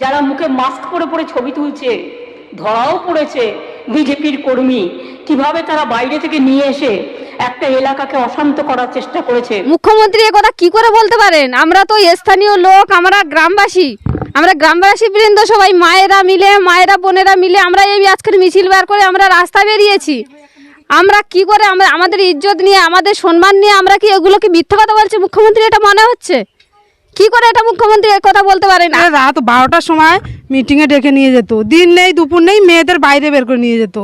যারা মুখে মাস্ক পরে পরে ছবি তুলছে ধরাও পড়েছে, বিজেপির কর্মী, কীভাবে তারা বাইরে থেকে নিয়ে এসে একটা এলাকাকে অশান্ত করার চেষ্টা করেছে? মুখ্যমন্ত্রী কথা কি করে বলতে পারেন? আমরা তো স্থানীয় লোক, আমরা গ্রামবাসী আমরা গ্রামবাসী বৃন্দ সবাই, মায়েরা মিলে, মায়েরা বোনেরা মিলে আমরা এই আজকের মিছিল বার করে আমরা রাস্তা বেরিয়েছি। আমরা কি করে আমরা, আমাদের ইজ্জত নিয়ে, আমাদের সম্মান নিয়ে আমরা কি এগুলোকে মিথ্যা কথা বলছি? মুখ্যমন্ত্রী, এটা মনে হচ্ছে? কি করে এটা মুখ্যমন্ত্রী এ কথা বলতে পারেন আর রাত বারোটার সময় মিটিংয়ে ডেকে নিয়ে যেত। দিন নেই দুপুর নেই মেয়েদের বাইরে বের করে নিয়ে যেত।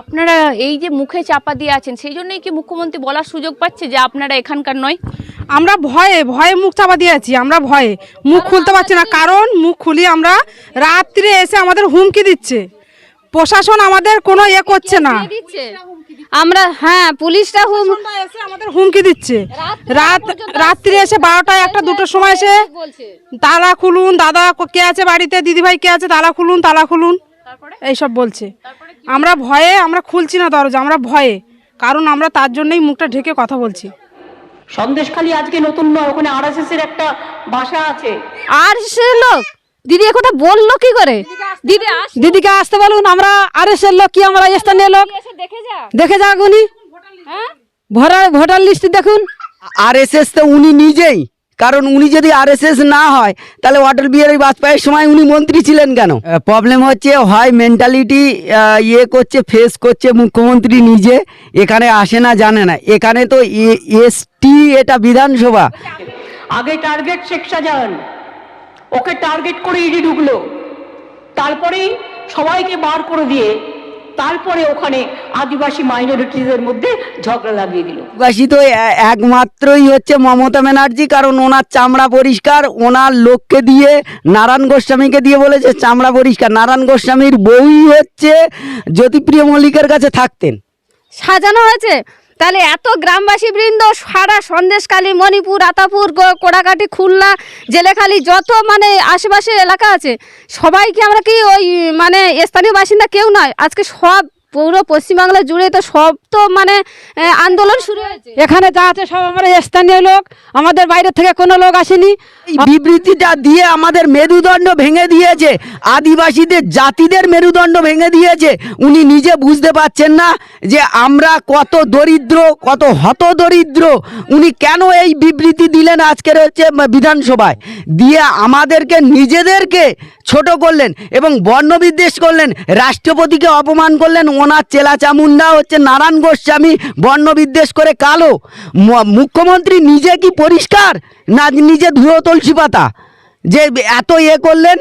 আপনারা এই যে মুখে চাপা দিয়ে আছেন সেই জন্যই কি মুখ্যমন্ত্রী বলার সুযোগ পাচ্ছে যে আপনারা এখানকার নয়? আমরা ভয়ে ভয়ে মুখ চাপা দিয়ে আছি আমরা ভয়ে। মুখ খুলতে পারছি না কারণ মুখ খুলি আমরা রাত্রে এসে আমাদের হুমকি দিচ্ছে। প্রশাসন আমাদের কোনো ইয়ে করছে না। আমরা হ্যাঁ পুলিশটা হুম এসে আমাদের হুমকি দিচ্ছে। রাত রাত্রি এসে বারোটা একটা দুটোর সময় এসে তালা খুলুন দাদা কে আছে বাড়িতে? দিদিভাই কে আছে? তালা খুলুন তালা খুলুন। এইসব বলছে। আমরা ভয়ে আমরা খুলছি না দরজা আমরা ভয়ে। কারণ আমরা তার জন্যই মুখটা ঢেকে কথা বলছি। সন্দেশখালী আজকে নতুন নয় ওখানে আরএসএস এর একটা বাসা আছে। আর সে লোক? দিদি এ কথা বলল কি করে? দিদি দিদিকে আসতে বলুন আমরা আর এস লোক কি আমরা স্থানীয় লোক? এসে দেখে যা। যাক উনি। ভোটার ভোটার লিস্ট দেখুন। আরএসএস তো উনি নিজেই কারণ উনি যদি আরএসএস না হয় তাহলে অটল বিহারী বাজপেয়ীর সময় উনি মন্ত্রী ছিলেন কেন? প্রবলেম হচ্ছে হয় মেন্টালিটি ইয়ে করছে ফেস করছে মুখ্যমন্ত্রী নিজে এখানে আসে না জানে না। এখানে তো এসটি এটা বিধানসভা। আগে টার্গেট শেখ শাহজাহান ওকে টার্গেট করে ইডি ঢুকলো। তারপরেই সবাইকে বার করে দিয়ে তারপরে ওখানে আদিবাসী মাইনরিটিদের মধ্যে ঝগড়া লাগিয়ে দিল। বাসী তো একমাত্রই হচ্ছে মমতা ব্যানার্জি কারণ ওনার চামড়া পরিষ্কার ওনার লোককে দিয়ে নারায়ণ গোস্বামীকে দিয়ে বলেছে চামড়া পরিষ্কার। নারায়ণ গোস্বামীর বউই হচ্ছে জ্যোতিপ্রিয় মল্লিকের কাছে থাকতেন। সাজানো হয়েছে। তাহলে এত গ্রামবাসী বৃন্দ সারা সন্দেশকালী মণিপুর, আতাপুর কোড়াকাটি খুলনা, জেলেখালি, যত মানে আশেপাশে এলাকা আছে সবাই কি আমরা কি ওই মানে স্থানীয় বাসিন্দা কেউ নয়, আজকে সব পুরো পশ্চিমবাংলা জুড়ে তো সব তো মানে আন্দোলন শুরু হয়েছে। এখানে যা আছে সব আমরা স্থানীয় লোক আমাদের বাইরে থেকে কোনো লোক আসেনি। বিবৃতিটা দিয়ে আমাদের মেরুদণ্ড ভেঙে দিয়েছে। আদিবাসীদের জাতিদের মেরুদণ্ড ভেঙে দিয়েছে। উনি নিজে বুঝতে পারছেন না যে আমরা কত দরিদ্র কত হত দরিদ্র উনি কেন এই বিবৃতি দিলেন আজকের হচ্ছে বিধানসভায়? দিয়ে আমাদেরকে নিজেদেরকে ছোট করলেন এবং বর্ণবিদ্বেষ করলেন রাষ্ট্রপতিকে অপমান করলেন ওনার চেলা চামুন্ডা হচ্ছে নারায়ণ গোস্বামী বর্ণবিদ্বেষ করে কালো। মুখ্যমন্ত্রী নিজে কি পরিষ্কার না নিজে ধুয়ো তুলসী পাতা? যে এত ইয়ে করলেন,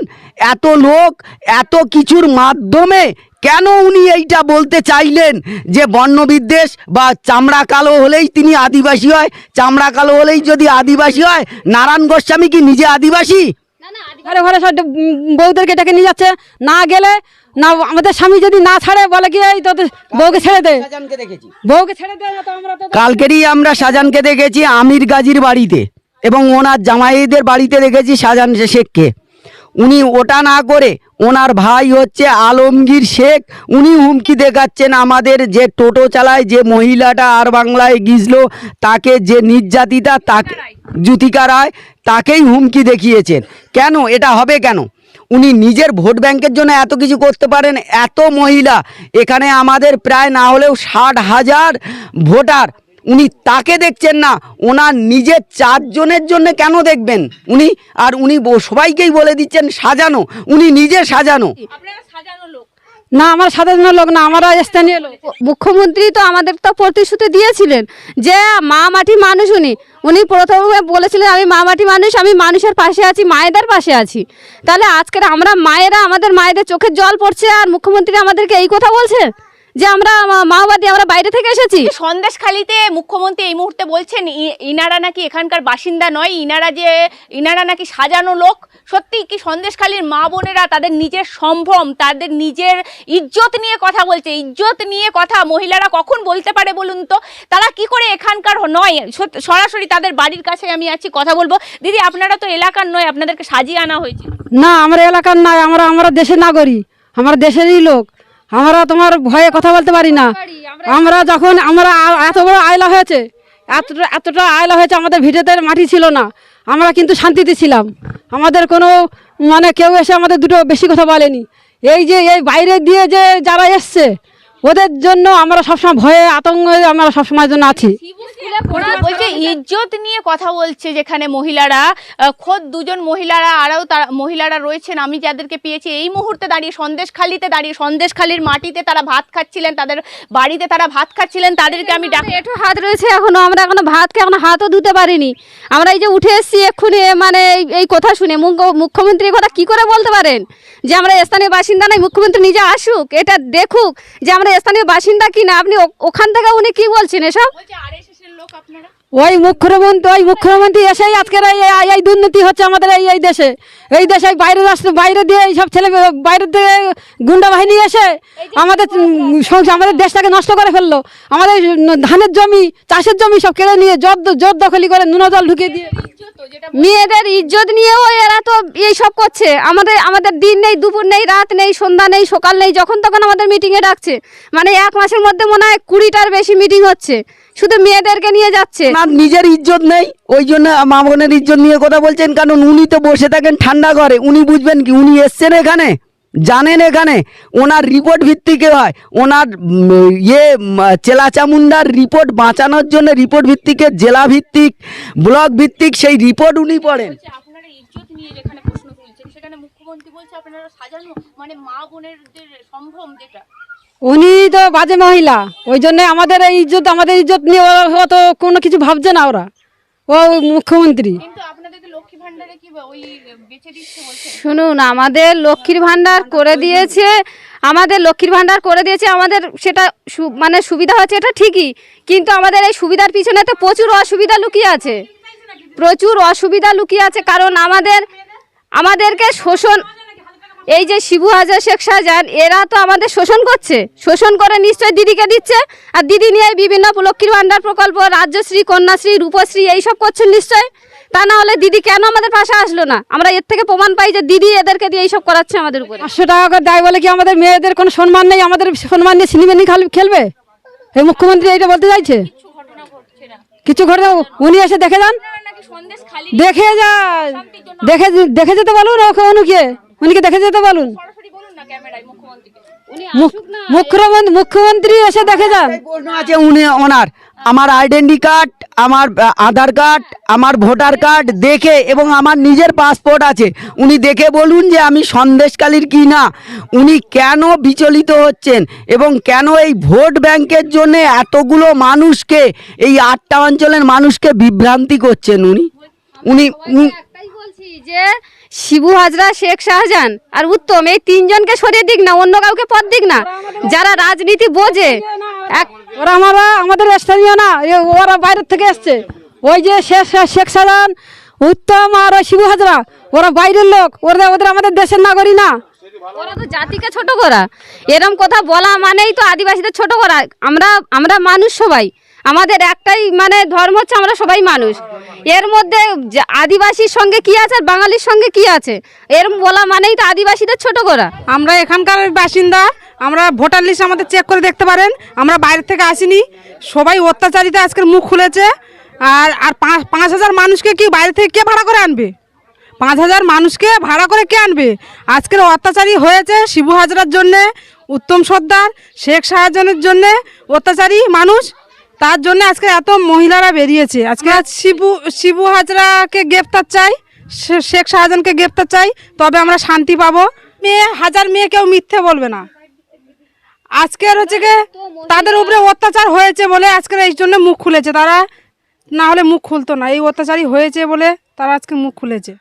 এত লোক, এত কিছুর মাধ্যমে কেন উনি এইটা বলতে চাইলেন? যে বর্ণবিদ্বেষ বা চামড়া কালো হলেই তিনি আদিবাসী হয়, চামড়া কালো হলেই যদি আদিবাসী হয়, নারায়ণ গোস্বামী কি নিজে আদিবাসী? ঘরে ঘরে সব বউদেরকে ডেকে নিয়ে যাচ্ছে। না গেলে না আমাদের স্বামী যদি না ছাড়ে বলে কি এই তোদের বউকে ছেড়ে দে? বউকে ছেড়ে দে না তো আমরা তো কালকেরই আমরা সাজানকে দেখেছি আমির গাজীর বাড়িতে এবং ওনার জামাইদের বাড়িতে দেখেছি সাজান শেখকে উনি ওটা না করে ওনার ভাই হচ্ছে আলমগীর শেখ উনি হুমকি দেখাচ্ছেন আমাদের যে টোটো চালায় যে মহিলাটা আর বাংলায় গিজলো তাকে যে নির্যাতিতা তাকে জ্যোতিকা রায় তাকেই হুমকি দেখিয়েছেন। কেন? এটা হবে কেন? উনি নিজের ভোট ব্যাংকের জন্য এত কিছু করতে পারেন এত মহিলা এখানে আমাদের প্রায় না হলেও ষাট হাজার ভোটার। উনি তাকে দেখছেন না ওনার নিজের চারজনের জন্য কেন দেখবেন? উনি আর উনি ব- সবাইকেই বলে দিচ্ছেন সাজানো উনি নিজে সাজানো। না আমার সাধারণ লোক না আমরা স্থানীয় লোক। মুখ্যমন্ত্রী তো আমাদের তো প্রতিশ্রুতি দিয়েছিলেন যে মা মাটি মানুষ উনি। উনি প্রথমে বলেছিলেন আমি মা মাটি মানুষ আমি মানুষের পাশে আছি মায়েদের পাশে আছি। তাহলে আজকের আমরা মায়েরা আমাদের মায়েদের চোখের জল পড়ছে আর মুখ্যমন্ত্রী আমাদেরকে এই কথা বলছে? যে আমরা মা- মাওবাদী আমরা বাইরে থেকে এসেছি। সন্দেশখালিতে মুখ্যমন্ত্রী এই মুহূর্তে বলছেন ই- ইনারা নাকি এখানকার বাসিন্দা নয় ইনারা যে ইনারা নাকি সাজানো লোক। সত্যি কি সন্দেশখালীর মা বোনেরা তাদের নিজের সম্ভ্রম তাদের নিজের ইজ্জত নিয়ে কথা বলছে? ইজ্জত নিয়ে কথা মহিলারা কখন বলতে পারে বলুন তো? তারা কি করে এখানকার নয়? সরাসরি তাদের বাড়ির কাছে আমি আছি কথা বলব। দিদি আপনারা তো এলাকার নয় আপনাদেরকে সাজিয়ে আনা হয়েছে। না আমরা এলাকার নয় আমরা আমরা দেশের নাগরিক আমরা দেশেরই লোক। আমরা তোমার ভয়ে কথা বলতে পারি না। আমরা যখন আমরা এত বড় আয়লা হয়েছে এতটা এতটা আয়লা হয়েছে আমাদের ভিটেতে মাটি ছিল না। আমরা কিন্তু শান্তিতে ছিলাম। আমাদের কোনো মানে কেউ এসে আমাদের দুটো বেশি কথা বলেনি। এই যে এই বাইরে দিয়ে যে যারা এসছে ওদের জন্য আমরা সবসময় ভয়ে আতঙ্কে আমরা সবসময়ের জন্য আছি। ইজ্জত নিয়ে কথা বলছে যেখানে মহিলারা খোদ দুজন মহিলারা আরও তারা মহিলারা রয়েছেন। আমি যাদেরকে পেয়েছি এই মুহূর্তে দাঁড়িয়ে সন্দেশখালিতে দাঁড়িয়ে সন্দেশখালির মাটিতে তারা ভাত খাচ্ছিলেন তাদের বাড়িতে তারা ভাত খাচ্ছিলেন তাদেরকে আমি ডাক একটু হাত রয়েছে এখনও আমরা এখনও ভাতকে এখনও হাতও ধুতে পারিনি। আমরা এই যে উঠে এসেছি এক্ষুনি মানে এই- এই কথা শুনে মুখ্য- মুখ্যমন্ত্রী কথা কি করে বলতে পারেন? যে আমরা স্থানীয় বাসিন্দা নাই মুখ্যমন্ত্রী নিজে আসুক এটা দেখুক যে আমরা স্থানীয় বাসিন্দা কিনা? আপনি ওখান থেকে উনি কি বলছেন এসব? আপনারা? ওই মুখ্যমন্ত্রী ওই মুখ্যমন্ত্রী এসেই আজকের এই দুর্নীতি হচ্ছে আমাদের এই এই দেশে। এই দেশে বাইরে রাষ্ট্র বাইরে দিয়ে এইসব ছেলে বাইরের থেকে গুন্ডা বাহিনী এসে আমাদের আমাদের দেশটাকে নষ্ট করে ফেলল। আমাদের ধানের জমি, চাষের জমি সব কেড়ে নিয়ে জোর জোর দখলি করে নুনো জল ঢুকিয়ে দিয়ে মেয়েদের ইজ্জত নিয়েও এরা তো এই সব করছে। আমাদের আমাদের দিন নেই, দুপুর নেই, রাত নেই, সন্ধ্যা নেই, সকাল নেই, যখন তখন আমাদের মিটিংয়ে ডাকছে। মানে এক মাসের মধ্যে মনে হয় কুড়িটার বেশি মিটিং হচ্ছে। শুধু মেয়েদেরকে নিয়ে যাচ্ছে। ওনার নিজের ইজ্জত নেই ওই জন্য মা বোনের ইজ্জত নিয়ে কথা বলছেন কারণ উনি তো বসে থাকেন ঠান্ডা ঘরে। উনি বুঝবেন কি উনি এসছেন এখানে জানেন এখানে ওনার রিপোর্ট ভিত্তিকে হয় ওনার ইয়ে উম, চেলা চামুন্ডার রিপোর্ট বাঁচানোর জন্য রিপোর্ট ভিত্তিকে জেলা ভিত্তিক ব্লক ভিত্তিক সেই রিপোর্ট উনি পড়েন। বলছে আপনারা ইজ্জত নিয়ে যেখানে প্রশ্ন তুলছেন সেখানে মুখ্যমন্ত্রী বলছে আপনারা সাজানো মানে মা বোনের যে সম্ভ্রম যেটা। উনি তো বাজে মহিলা ওই জন্য আমাদের এই ইজ্জত আমাদের ইজ্জত নিয়ে অত কোনো কিছু ভাবছে না ওরা। ও মুখ্যমন্ত্রী। শুনুন আমাদের লক্ষ্মীর ভান্ডার করে দিয়েছে আমাদের লক্ষ্মীর ভান্ডার করে দিয়েছে আমাদের সেটা মানে সুবিধা হচ্ছে এটা ঠিকই কিন্তু আমাদের এই সুবিধার পিছনে তো প্রচুর অসুবিধা লুকিয়ে আছে। প্রচুর অসুবিধা লুকিয়ে আছে কারণ আমাদের আমাদেরকে শোষণ এই যে শিবু হাজার শেখ শাহজাহান এরা তো আমাদের শোষণ করছে। শোষণ করে নিশ্চয় দিদিকে দিচ্ছে। আর দিদি নিয়ে বিভিন্ন লক্ষ্মীর ভান্ডার প্রকল্প রাজ্যশ্রী কন্যাশ্রী রূপশ্রী এইসব করছেন নিশ্চয় তা না হলে দিদি কেন আমাদের পাশে আসলো না? আমরা এর থেকে প্রমাণ পাই যে দিদি এদেরকে দিয়ে এইসব করাচ্ছে আমাদের উপরে। পাঁচশো টাকা করে দেয় বলে কি আমাদের মেয়েদের কোনো সম্মান নেই? আমাদের সম্মান নিয়ে সিনেমা নিয়ে খালি খেলবে? এই মুখ্যমন্ত্রী এইটা বলতে চাইছে? কিছু ঘটনা উনি এসে দেখে যান। নাকি সন্দেশ খালি দেখে যায় দেখে দেখে যেতে বলুন ওকে উনুকে উনিকে দেখে যেতে বলুন। সরাসরি বলুন না ক্যামেরায় মুখ্যমন্ত্রীকে। মুখ- মুখ্যমন্ত্রী মুখ্যমন্ত্রী এসে দেখে যান। আছে উনি ওনার। আমার আইডেন্টি কার্ড আমার আধার কার্ড আমার ভোটার কার্ড দেখে এবং আমার নিজের পাসপোর্ট আছে। উনি দেখে বলুন যে আমি সন্দেশকালীর কি না। উনি কেন বিচলিত হচ্ছেন এবং কেন এই ভোট ব্যাংকের জন্য এতগুলো মানুষকে এই আটটা অঞ্চলের মানুষকে বিভ্রান্তি করছেন উনি? উনি উনি- যে শিবু হাজরা শেখ শাহজাহান আর উত্তম এই তিনজনকে সরিয়ে দিক না অন্য কাউকে পদ দিক না। যারা রাজনীতি বোঝে এক ওরা আমরা আমাদের স্থানীয় না ওরা বাইরের থেকে এসছে। ওই যে শেখ শেখ সাজান উত্তম আর ওই শিবু হাজরা ওরা বাইরের লোক ওরা ওদের আমাদের দেশের নাগরিক না। ওরা তো জাতিকে ছোট করা। এরম কথা বলা মানেই তো আদিবাসীদের ছোট করা। আমরা আমরা মানুষ সবাই। আমাদের একটাই মানে ধর্ম হচ্ছে আমরা সবাই মানুষ। এর মধ্যে আদিবাসীর সঙ্গে কি আছে আর বাঙালির সঙ্গে কি আছে? এরম বলা মানেই তো আদিবাসীদের ছোট করা। আমরা এখানকার বাসিন্দা, আমরা ভোটার লিস্ট আমাদের চেক করে দেখতে পারেন। আমরা বাইরে থেকে আসিনি। সবাই অত্যাচারিতে আজকের মুখ খুলেছে। আর আর পাঁচ হাজার মানুষকে কি বাইরে থেকে কে ভাড়া করে আনবে? পাঁচ হাজার মানুষকে ভাড়া করে কে আনবে? আজকের অত্যাচারী হয়েছে শিবু হাজরার জন্যে, উত্তম সর্দার, শেখ শাহজাহানের জন্যে অত্যাচারী মানুষ। তার জন্য আজকে এত মহিলারা বেরিয়েছে। আজকে আজ শিবু শিবু হাজরাকে গ্রেপ্তার চাই শেখ শাহজাহানকে গ্রেপ্তার চাই তবে আমরা শান্তি পাবো। মেয়ে হাজার মেয়ে কেউ মিথ্যে বলবে না। আজকের হচ্ছে গিয়ে তাদের উপরে অত্যাচার হয়েছে বলে আজকের এই জন্য মুখ খুলেছে। তারা না হলে মুখ খুলতো না। এই অত্যাচারই হয়েছে বলে তারা আজকে মুখ খুলেছে।